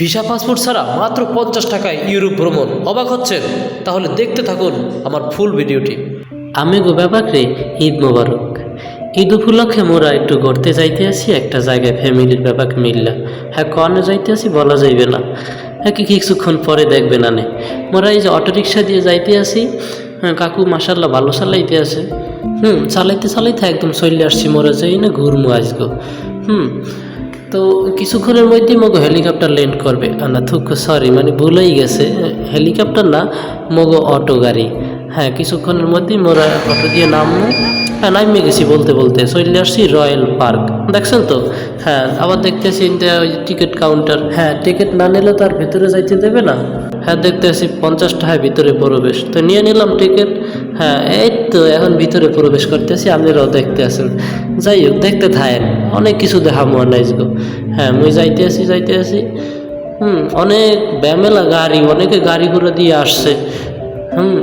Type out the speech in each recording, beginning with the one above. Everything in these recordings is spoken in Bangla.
ভিসা পাসপোর্ট ছাড়া মাত্র পঞ্চাশ টাকায় ইউরোপ ভ্রমণ। অবাক হচ্ছেন? তাহলে দেখতে থাকুন আমার ফুল ভিডিওটি। আমিগো ব্যাপারে ঈদ মোবারক। ঈদ উপলক্ষে মোরা একটু ঘুরতে যাইতে আসি, একটা জায়গায় ফ্যামিলির ব্যাপারে মিললা। হ্যাঁ কনে যাইতে আসি, বলা যাইবে না। হ্যাঁ কি কিছুক্ষণ পরে দেখবে না নে। মোরা এই যে অটোরিকশা দিয়ে যাইতে আসি হ্যাঁ কাকু মাসাল্লাহ ভালো চালাইতে আছে। হুম, চালাইতে চালাইতে একদম চলে আসছি মোরা যাই না ঘুরমু আজগো। হুম তো কিছুক্ষণের মধ্যেই মগো হেলিকপ্টার ল্যান্ড করবে। না থুক সরি মানে ভুলেই গেছে। হেলিকপ্টার না, মগো অটো গাড়ি। হ্যাঁ কিছুক্ষণের মধ্যেই মোরা অটো দিয়ে নামবো। হ্যাঁ নামিয়ে গেছি বলতে বলতে। চলে আসছি রয়্যাল পার্ক। দেখছেন তো? হ্যাঁ আবার দেখতেছি ওই টিকিট কাউন্টার। হ্যাঁ টিকিট না নিলে তার ভিতরে যাইতে দেবে না। হ্যাঁ দেখতেছি পঞ্চাশ টাকায় ভিতরে প্রবেশ। তো নিয়ে নিলাম টিকিট। হ্যাঁ এই তো এখন ভিতরে প্রবেশ করতেছি আপনারাও দেখতে আছেন। যাই হোক দেখতে থাকেন, অনেক কিছু দেখা মনে গো। হ্যাঁ মুই যাইতে আছি যাইতে আছি। হুম, অনেক ব্যামেলা গাড়ি, অনেকে গাড়ি ঘোড়া দিয়ে আসছে। হুম,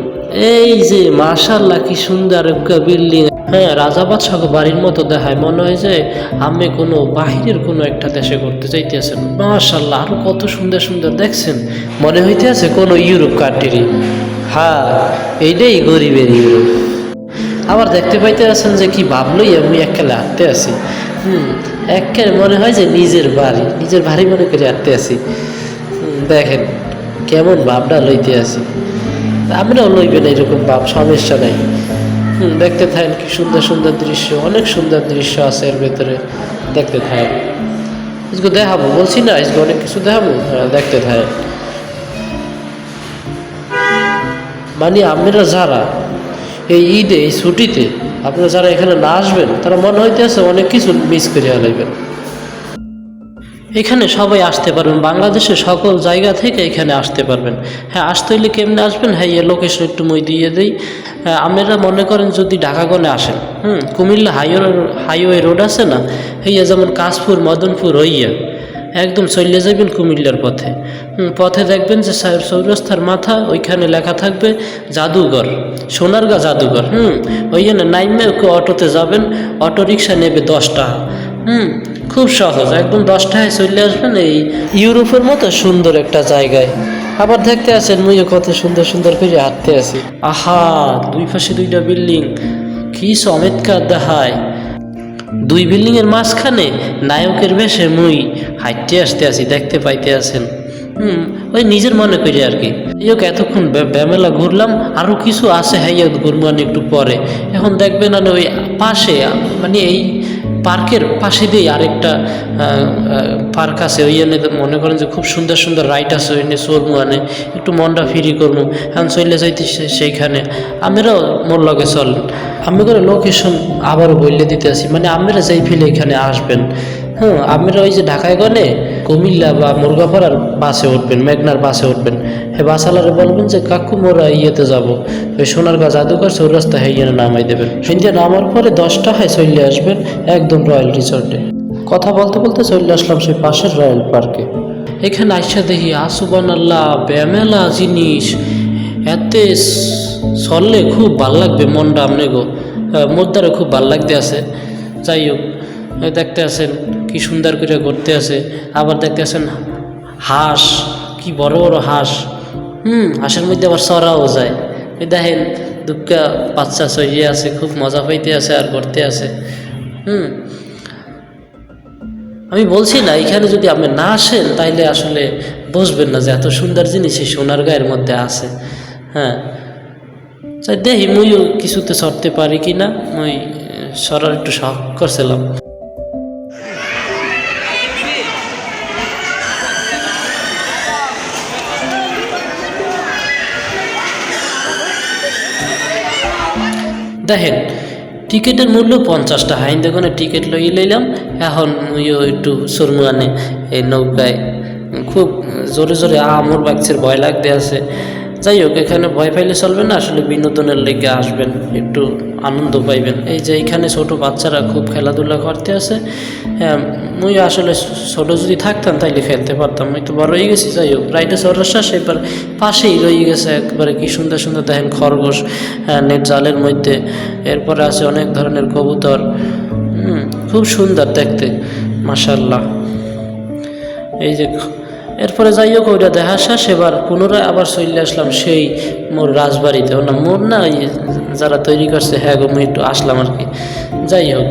এই যে মাশাল্লাহ কি সুন্দর বিল্ডিং। হ্যাঁ রাজা বাদশাহ বাড়ির মতো দেখায়, মনে হয় যে আমি কোনো বাহিরের কোনো একটা দেশে ঘুরতে চাইতেছেন মাশাল্লাহ আরও কত সুন্দর সুন্দর, দেখছেন? মনে হইতে আছে কোনো ইউরোপ কান্ট্রি হ্যাঁ এইটাই গরিবের ইউরোপ আবার দেখতে পাইতে আছেন যে কি ভাবলই আমি এককালে হাঁটতে আছি। হুম এককালে মনে হয় যে নিজের বাড়ি নিজের বাড়ি মনে করে হাঁটতে হুম, দেখেন কেমন ভাবটা লইতে আছি। আমরাও লইবেন এরকম ভাব সমস্যা নাই। হুম দেখতে থাকেন কি সুন্দর সুন্দর দৃশ্য অনেক সুন্দর দৃশ্য আছে এর ভেতরে। দেখতে থাকেন। দেখাবো বলছি না অনেক কিছু দেখাবো। হ্যাঁ দেখতে থাকেন। মানে আমরা যারা এই ঈদে এই ছুটিতে আপনারা যারা এখানে না আসবেন তারা মনে হইতে আছে অনেক কিছু মিস করে হালাইবেন এখানে সবাই আসতে পারবেন বাংলাদেশের সকল জায়গা থেকে এখানে আসতে পারবেন। হ্যাঁ আসতে হইলে কেমনে আসবেন? হ্যাঁ এই লোকেশন একটু মই দিয়ে দিই। হ্যাঁ, আপনারা মনে করেন যদি ঢাকাগণে আসেন হুম কুমিল্লা হাইওয়ে হাইওয়ে রোড আছে না হইয়া যেমন কাশপুর মদনপুর হইয়া একদম চলে যাবেন কুমিল্লার পথে। পথে দেখবেন যে সা- চৌরাস্তার মাথা, ওইখানে লেখা থাকবে জাদুঘর, সোনারগা জাদুঘর, হুম? ওইখানে নাইমে ওকে অটোতে যাবেন অটো রিক্সা নেবে দশ টাকা হুম, খুব সহজ, একদম দশটায় চলে আসবেন এই ইউরোপের মতো সুন্দর একটা জায়গায়। আবার দেখতে আছেন, মুইও কত সুন্দর সুন্দর করে হাঁটতে আছি। আহা, দুই পাশে দুইটা বিল্ডিং, কি চমৎকার দেখায়। দুই বিল্ডিং এর মাঝখানে নায়কের বেশে মুই হাঁটতে আসতে আসি, দেখতে পাইতে আসেন। হুম, ওই নিজের মনে করি আর কি। ইয়োক এতক্ষণ ব্যামেলা ঘুরলাম আরও কিছু আছে হ্যাঁ ঘুরবান একটু পরে। এখন দেখবেন না ওই পাশে মানে এই পার্কের পাশে দিয়ে আরেকটা পার্ক আছে, ওই এনে মনে করেন যে খুব সুন্দর সুন্দর রাইড আছে ওই নিয়ে চলবো আনে একটু মনটা ফিরি করব। এখন চলে যাইতে সেইখানে। আমিরাও মোর লগে চলেন আমি করে লোকেশন আবারও বললে দিতে আসি। মানে আমরা যাই ফেলে এখানে আসবেন। হ্যাঁ আমরা ওই যে ঢাকায় গনে কুমিল্লা বা মুরগাপাড়ার বাসে উঠবেন, মেঘনার বাসে উঠবেন। হে বাসালারে বলবেন যে, কাকু, মোরা ইয়েতে যাব। ওই সোনারগাঁ জাদুঘর চৌরাস্তা গিয়ে নামাই দেবেন। সন্ধ্যা নামার পরে দশটা হয় চলে আসবেন একদম রয়্যাল রিসর্টে। কথা বলতে বলতে চলে আসলাম সেই পাশের রয়্যাল পার্কে। এখানে আইসা দেখি আসুবান আল্লাহ ব্যামেলা জিনিস, এতে চললে খুব ভালো লাগবে মনটা আপনি গো মোদ্দারে খুব ভালো লাগতে আছে। যাই হোক, দেখতে আছেন। কি সুন্দর করে ঘুরতে আছে আবার দেখতে আছেন হাঁস, কি বড় বড় হাঁস। হুম, হাঁসের মধ্যে আবার সরাও যায়। দেখেন দুঃখা বাচ্চা সইয়ে আছে, খুব মজা পাইতে আছে আর করতে আছে হুম। আমি বলছি না, এখানে যদি আপনি না আসেন, তাইলে আসলে বুঝবেন না যে এত সুন্দর জিনিস এই সোনার গায়ের মধ্যে আছে। হ্যাঁ। তাই দেখি মুইও কিছুতে সরতে পারি কি না মুই সরার একটু শখ করছিলাম। দেখেন, টিকিটের মূল্য পঞ্চাশ টাকা আইন দেখুন টিকিট লই লইলাম। এখন মুইও একটু সুরমুয়ানে এই নৌকায় খুব জোরে জোরে আমর বাচ্চার ভয় লাগতে আছে। যাই হোক, এখানে ভয় পাইলে চলবে না, আসলে বিনোদনের লেগে আসবেন। একটু আনন্দ পাইবেন। এই যে এখানে ছোট বাচ্চারা খুব খেলাধুলা করতে আছে হ্যাঁ মুই আসলে ছোট যদি থাকতাম তাইলে খেলতে পারতাম আমি তো বড় হয়ে গেছি যাই হোক। রাইডে সরসা সেবার পাশেই রয়ে গেছে একবারে কি সুন্দর সুন্দর দেখেন খরগোশ হ্যাঁ, নেট জালের মধ্যে। এরপরে আছে অনেক ধরনের কবুতর খুব সুন্দর দেখতে মাসাল্লাহ এই যে এরপরে যাই হোক ওইটা দেখা শেষ, এবার পুনরায় আবার চলে আসলাম সেই মোর রাজবাড়িতে। না, মোর না যারা তৈরি করছে হ্যাঁ গো, মুই একটু আসলাম আর কি। যাই হোক,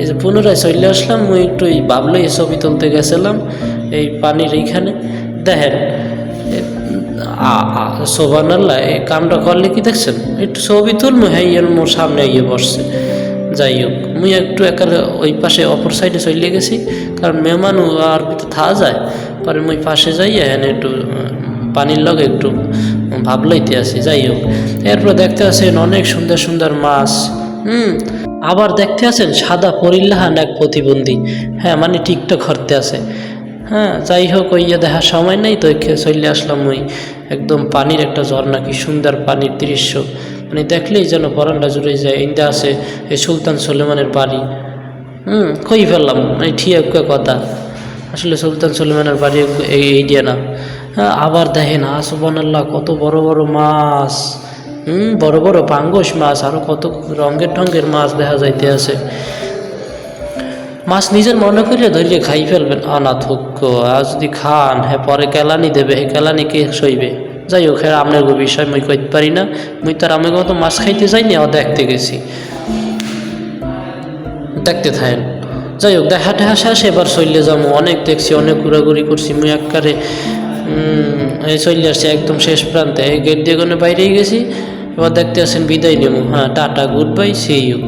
এই যে পুনরায় চলে আসলাম, মুই একটু এই ভাবলোই ছবি তুলতে গেছিলাম, এই পানির এইখানে। দেখেন সোবান আল্লাহ এই কামটা করলে কি দেখছেন? একটু ছবি তুলমু হ্যাঁ ইয়ের মোর সামনে গিয়ে বসছে। যাই হোক, মুই একটু একালে ওই পাশে অপর সাইডে চলে গেছি, কারণ মেহমান আর থাকা যায়। পরে মুই পাশে যাই হ্যাঁ একটু পানির লগে একটু ভাব লইতে আসি যাই হোক এরপর দেখতে আছেন অনেক সুন্দর সুন্দর মাছ, হুম? আবার দেখতে আছেন সাদা পরিল্লাহান এক প্রতিবন্ধী। হ্যাঁ মানে টিকটক করতে আছে। হ্যাঁ যাই হোক ওই ইয়ে দেখার সময় নেই তো চলে আসলাম ওই একদম পানির একটা ঝর্ণা, কি সুন্দর পানির দৃশ্য। মানে দেখলেই যেন পরানটা জুড়ে যায়, ইন্দা আছে এই সুলতান সুলেমানের বাড়ি। হুম, কই ফেললাম? মানে ঠিক কথা। আসলে সুলতান সুলেমানের বাড়ি এই এইডিয়া না। হ্যাঁ আবার দেখেন আসবান আল্লাহ কত বড় বড় মাছ, হুম, বড় বড় পাঙ্গস মাছ আরও কত রঙের ঢঙ্গের মাছ দেখা যাইতে আছে। মাছ নিজের মনে করিয়া ধরিয়ে খাই ফেলবেন। অনাথ আর যদি খান হ্যাঁ পরে কেলানি দেবে হে কেলানি কে সইবে? যাই হোক হ্যাঁ আপনার বিষয়, মুই কইতে পারি না। মুই তার আমি কত মাছ খাইতে যাইনি, আবার দেখতে গেছি। দেখতে থাকেন। যাই হোক দেখা টেহা শেষ এবার চললে যাব অনেক দেখছি, অনেক ঘোরাঘুরি করছি। মুই একবারে এই চলে আসছি একদম শেষ প্রান্তে। গেট দিয়ে কোনো বাইরেই গেছি। এবার দেখতে আসেন বিদায় নেব হ্যাঁ tata, good bye see you.